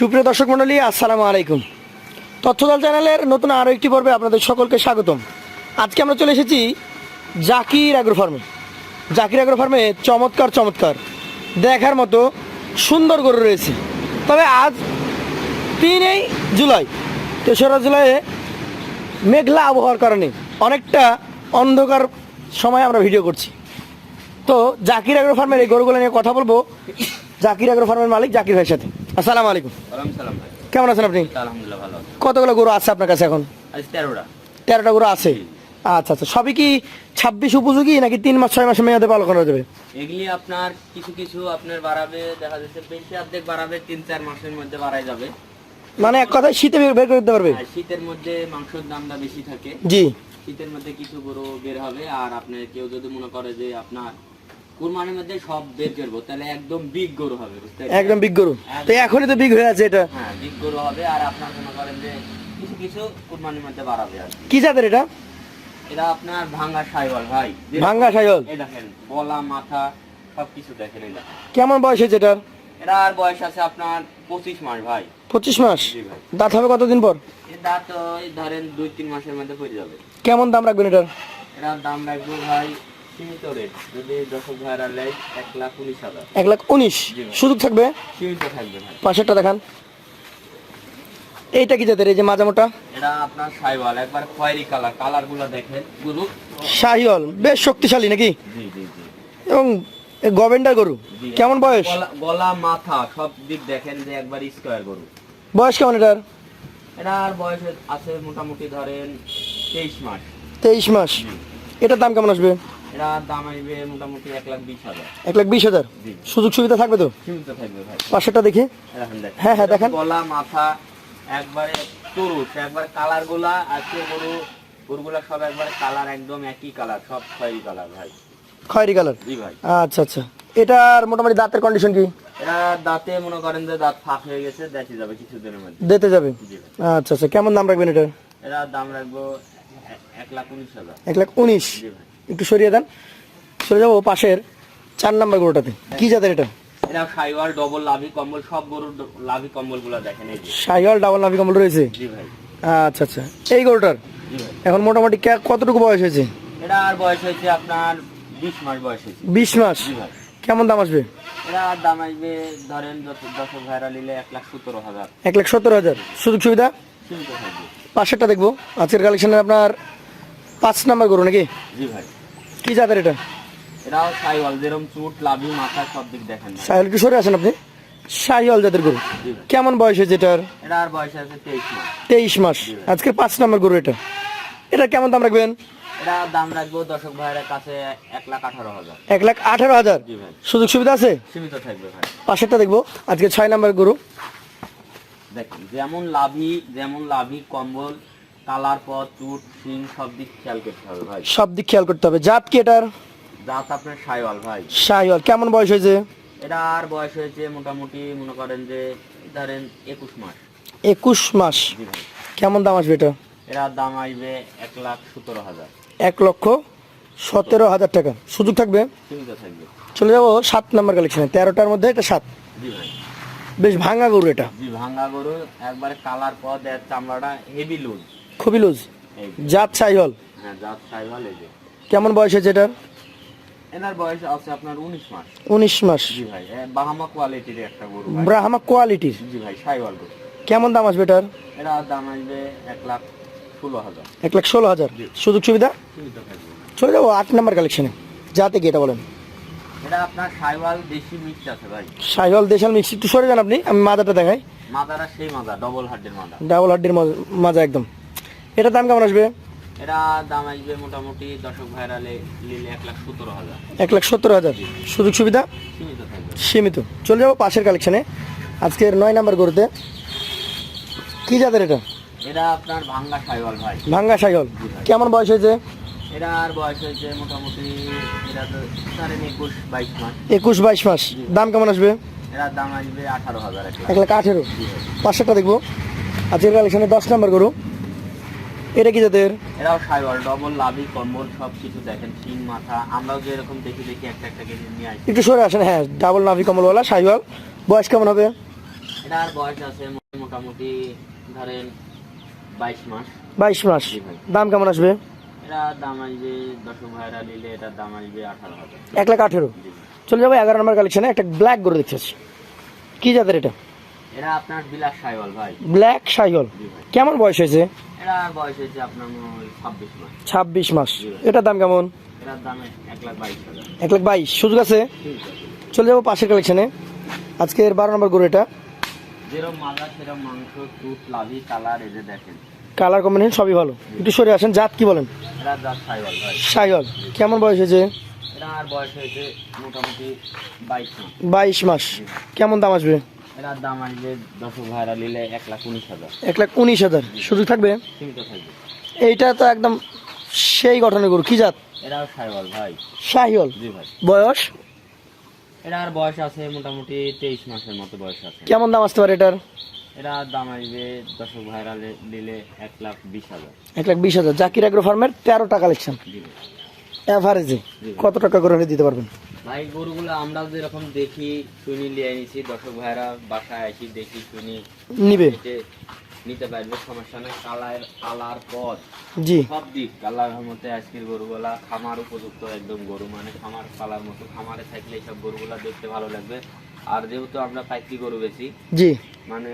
সুপ্রিয় দর্শক মণ্ডলী, আসসালামু আলাইকুম। তথ্যদল চ্যানেলের নতুন আরও একটি পর্বে আপনাদের সকলকে স্বাগতম। আজকে আমরা চলে এসেছি জাকির অ্যাগ্রো ফার্মে জাকির অ্যাগ্রো ফার্মে চমৎকার চমৎকার। দেখার মতো সুন্দর গরু রয়েছে। তবে আজ তিনই জুলাই। তেসরা জুলাইয়ে মেঘলা আবহাওয়ার কারণে অনেকটা অন্ধকার সময় আমরা ভিডিও করছি। তো জাকির অ্যাগ্রো ফার্মের এই গরুগুলো নিয়ে কথা বলব। জাকির অ্যাগ্রো ফার্মের মালিক জাকির ভাইয়ের সাথে। আসসালামু আলাইকুম। কেমন আছেন আপনি? কতগুলো গরু আছে আপনার কাছে এখন? তেরোটা। তেরোটা গরু আছে? আচ্ছা আচ্ছা। সবই কি ছাব্বিশ উপযোগী নাকি তিন মাস ছয় মাসে মেয়াদে পালন করা যাবে? এগুলি আপনার কিছু কিছু আপনার বাড়াবে দেখা যাচ্ছে বেশি অর্ধেক বাড়াবে তিন চার মাসের মধ্যে বাড়াই যাবে। মানে এক কথায় শীতে বের বের করে দিতে পারবে? শীতের মধ্যে মাংসের দামটা বেশি থাকে। জি। শীতের মধ্যে কিছু গরু বের হবে আর আপনার কেউ যদি মনে করে যে আপনার কুরবানির মধ্যে সব বের করব তাহলে একদম বিগ গরু হবে বুঝতে একদম বিগ গরু। তো এখনই তো বিগ হয়ে আছে এটা। হ্যাঁ বিগ গরু হবে আর আপনার মনে করেন যে কিছু কিছু কুরবানির মধ্যে বাড়াবে আর কি। জাতের এটা? এটা আপনার ভাঙ্গা সাইওয়াল ভাই। ভাঙ্গা এই দেখেন গলা মাথা সবকিছু দেখেন এই কেমন বয়স হয়েছে এটার? এটা আর বয়স আছে আপনার পঁচিশ মাস ভাই। পঁচিশ মাস? ভাই। দাঁত হবে কতদিন পর? দাঁত ধরেন দুই তিন মাসের মধ্যে পড়ে যাবে। কেমন দাম রাখবেন এটার? এটার দাম রাখব ভাই সীমিত রেট যদি দর্শক ভাইরা লেয় এক লাখ উনিশ হাজার। এক লাখ উনিশ? সুযোগ থাকবে? সীমিত থাকবে পাশেরটা দেখান। এইটা কি জাতের? এই যে মাজামোটা? এটা আপনার সাইওয়াল একবার খয়েরি কালার কালার দেখেন গুরু। শাহিওল বেশ শক্তিশালী নাকি? জি জি জি। এবং গভেন্ডার গরু কেমন বয়স? গলা- মাথা সব দিক দেখেন যে একবার স্কোয়ার গরু। বয়স কেমন এটার? এটা আর বয়স আছে মোটামুটি ধরেন তেইশ মাস। তেইশ মাস। এটার দাম কেমন আসবে? এটা দাম আসবে মোটামুটি এক লাখ বিশ হাজার। এক লাখ বিশ হাজার? সুযোগ সুবিধা থাকবে তো? থাকবে ভাই। পাশেরটা দেখি। হ্যাঁ, হ্যাঁ, দেখেন। গলা মাথা একবারে তরুষ একবার কালারগুলা আজকে গরু গরুগুলা সব একবারে কালার একদম একই কালার সব খয়েরি কালার ভাই। খয়েরি কালার? জি ভাই। আচ্ছা আচ্ছা। এটার মোটামুটি দাঁতের কন্ডিশন কি? এরা দাঁতে মনে করেন যে দাঁত ফাঁক হয়ে গেছে দেখে যাবে কিছুদিনের মধ্যে। দিতে যাবে? আচ্ছা আচ্ছা। কেমন দাম রাখবেন এটার? এরা দাম রাখব এক লাখ উনিশ হাজার। এক লাখ উনিশ? জি ভাই। একটু সরিয়ে দেন। সরে যাব পাশের চার নাম্বার গরুটাতে। কি জাতের এটা? এরা সাইওয়াল ডবল লাভি কম্বল সব গরুর লাভি কম্বলগুলা দেখেন এই যে। শাহিওয়াল ডাবল নাভি কম্বল রয়েছে? জি ভাই। আচ্ছা আচ্ছা। এই গরুটার? এখন মোটামুটি কতটুকু বয়স হয়েছে? এটা আর বয়স হয়েছে আপনার বিশ মাস বয়স হয়েছে। বিশ মাস? কেমন দাম আসবে? দাম আসবে ধরেন ভাইরা নিলে এক লাখ সতেরো হাজার। এক লাখ হাজার। সুযোগ সুবিধা? পাশেরটা দেখব। আজকের কালেকশনে আপনার পাঁচ নাম্বার গরু নাকি? জি ভাই। কি জাতের এটা? এরাও সাইওয়াল যেরকম চুট লাভি মাথা সব দিক দেখেন। সাহিল একটু সরে আসেন আপনি? শাহিওয়াল জাতের গরু। কেমন বয়স হয়েছে এটার? বয়স আছে তেইশ মাস। তেইশ মাস। আজকের পাঁচ নাম্বার গরু এটা। এটা কেমন দাম রাখবেন? এরা দাম রাখব দর্শক ভাইয়ের কাছে এক লাখ আঠারো হাজার। এক লাখ আঠারো হাজার? সুযোগ সুবিধা আছে? সীমিত থাকবে ভাই। পাশেরটা দেখব। আজকে ছয় নাম্বার গরু। দেখেন যেমন লাভি যেমন লাভি কম্বল কালার পথ চুট সিং সব দিক খেয়াল করতে হবে ভাই। সব দিক খেয়াল করতে হবে। জাত কি এটার? জাত আপনার সাইওয়াল ভাই। শাহিওয়াল কেমন বয়স হয়েছে? এটা আর বয়স হয়েছে মোটামুটি মনে করেন যে ধরেন একুশ মাস। একুশ মাস। জি ভাই। কেমন দাম আসবে এটা? এরা দাম আসবে এক লাখ সতেরো হাজার। এক লক্ষ সতেরো হাজার টাকা। সুযোগ থাকবে? থাকবে। চলে যাব সাত নাম্বার কালেকশনে তেরোটার মধ্যে এটা সাত। জি ভাই। বেশ ভাঙা গরু এটা। জি ভাঙ্গা গরু একবারে কালার পথ এর চামড়াটা হেভি লুজ খুবই লুজ জাত শাহিওয়াল হ্যাঁ জাত সাইওয়াল এই যে। কেমন বয়স হয়েছে এটার? এনার বয়স আছে আপনার উনিশ মাস। উনিশ মাস। জি ভাই বাহামা কোয়ালিটির একটা গরু ভাই। ব্রাহ্মা কোয়ালিটির জি ভাই সাইওয়াল গরু। কেমন দাম আসবে এটার? এরা দাম আসবে এক লাখ ষোলো হাজার। লাখ সুযোগ সুবিধা? চলে যাব আট নাম্বার কালেকশনে যাতে কি এটা বলেন? এটা আপনার সাইওয়াল দেশি মিক্স আছে ভাই। শাহিওয়াল দেশাল মিক্স একটু সরে যান আপনি আমি মাজাটা দেখাই। মাদারা সেই মাদা ডবল হার্ডের মাদা। ডাবল হাড্ডির মাজা একদম। এটার দাম কেমন আসবে? এরা দাম আসবে মোটামুটি দশক ভাইরা নিলে এক লাখ সতেরো হাজার। এক লাখ সত্তর হাজার। সুযোগ সুবিধা? সীমিত থাকবে। সীমিত। চলে যাব পাশের কালেকশনে আজকের নয় নাম্বার গরুতে। কি জাতের এটা? আপনার ভাঙ্গা ভাই। কেমন বয়স হয়েছে? এরা বয়স হয়েছে মোটামুটি এরা তো ধরেন একুশ বাইশ মাস। একুশ বাইশ মাস। দাম কেমন আসবে? এরা দাম আসবে আঠারো হাজার এক লাখ। এক লাখ আঠেরো। পাঁচশোটা দেখব। আজকের কালেকশনে দশ নাম্বার গরু। এটা কি জাতের এরাও সাইওয়াল ডবল লাভি কম্বল সব কিছু দেখেন সিং মাথা আমরাও যে এরকম দেখি দেখি একটা একটা কেজি নিয়ে আসি। একটু সরে আসেন হ্যাঁ ডাবল নাভি কমলওয়ালা শাহিওয়াল বয়স কেমন হবে? এটার বয়স আছে মোটামুটি ধরেন বাইশ মাস। বাইশ মাস। দাম কেমন আসবে? এটা দাম আসবে দশম ভাইরা নিলে এটার দাম আসবে আঠারো হাজার। এক লাখ আঠেরো। চলে যাব এগারো নম্বর কালেকশনে একটা ব্ল্যাক গরু দেখতে পাচ্ছি কি জাতের এটা? এরা আপনার বিলাস সাইওয়াল ভাই। ব্ল্যাক ভাই। কেমন বয়স হয়েছে? এরা বয়স হয়েছে আপনার ছাব্বিশ মাস। ছাব্বিশ মাস। এটার দাম কেমন? এটার দাম এক লাখ বাইশ এক লাখ বাইশ। সুযোগ আছে? চলে যাব পাশের কালেকশনে। আজকের বারো নম্বর গরু এটা যেরকম মাজা সেরকম মাংস টুট লাভি কালার দেখেন। কালার কম্বিনেশন সবই ভালো। একটু সরে আসেন জাত কি বলেন? এরা সাইওয়াল কেমন বয়স হয়েছে? এরা বাইশ মাস। কেমন দাম আসবে? এরার দাম আসবে ভাইরা নিলে এক লাখ উনিশ হাজার। এক লাখ উনিশ হাজার। সুযোগ থাকবে? সীমিত থাকবে। এইটা তো একদম সেই গঠনের গরু। কি জাত? ভাই। জি ভাই। বয়স? এরা আর বয়স আছে মোটামুটি তেইশ মাসের মতো বয়স আছে। কেমন দাম আসতে পারে এটার? এরা দাম আসবে দশক ভাইরা নিলে এক লাখ বিশ হাজার। এক লাখ বিশ হাজার। জাকির অ্যাগ্রো ফার্মের তেরোটা কালেকশন জি ভাই। অ্যাভারেজে কত টাকা করে দিতে পারবেন? ভাই গরুগুলো আমরা যেরকম দেখি শুনি লিয়ে নিছি। দর্শক ভাইরা বাসায় আসি দেখি শুনি। নিবে? নিতে পারবে সমস্যা নেই। কালার কালার পথ জি। সব দিক। কালার মধ্যে আজকের গরুগুলা খামার উপযুক্ত একদম গরু মানে খামার পালার মতো। খামারে থাকলে এইসব গরুগুলা দেখতে ভালো লাগবে। আর যেহেতু আমরা পাইকি গরু বেশি জি। মানে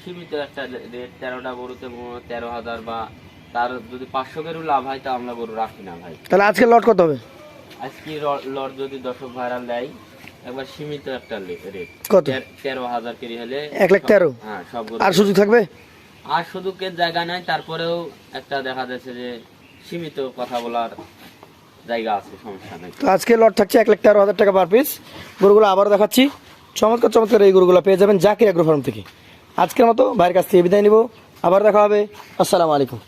সীমিত একটা রেট তেরোটা গরুতে তেরো হাজার বা তার যদি পাঁচশো গরু লাভ হয় তা আমরা গরু রাখি না ভাই। তাহলে আজকে লট কত হবে? আজকে লট যদি দশক ভাইরাল দেয় একবার সীমিত একটা রেট কত? তেরো হাজার কেজি হলে এক লাখ তেরো? হ্যাঁ সব আর সুযোগ থাকবে? আর শুধু কে জায়গা নাই তারপরেও একটা দেখা যাচ্ছে যে সীমিত কথা বলার জায়গা আছে সমস্যা নেই। তো আজকে লট থাকছে এক লাখ তেরো হাজার টাকা পার পিস গরুগুলো আবারও দেখাচ্ছি। চমৎকার চমৎকার এই গরুগুলো পেয়ে যাবেন জাকির অ্যাগ্রো ফার্ম থেকে। আজকের মতো ভাইয়ের কাছ থেকে বিদায় নিব। আবার দেখা হবে। আসসালামু আলাইকুম।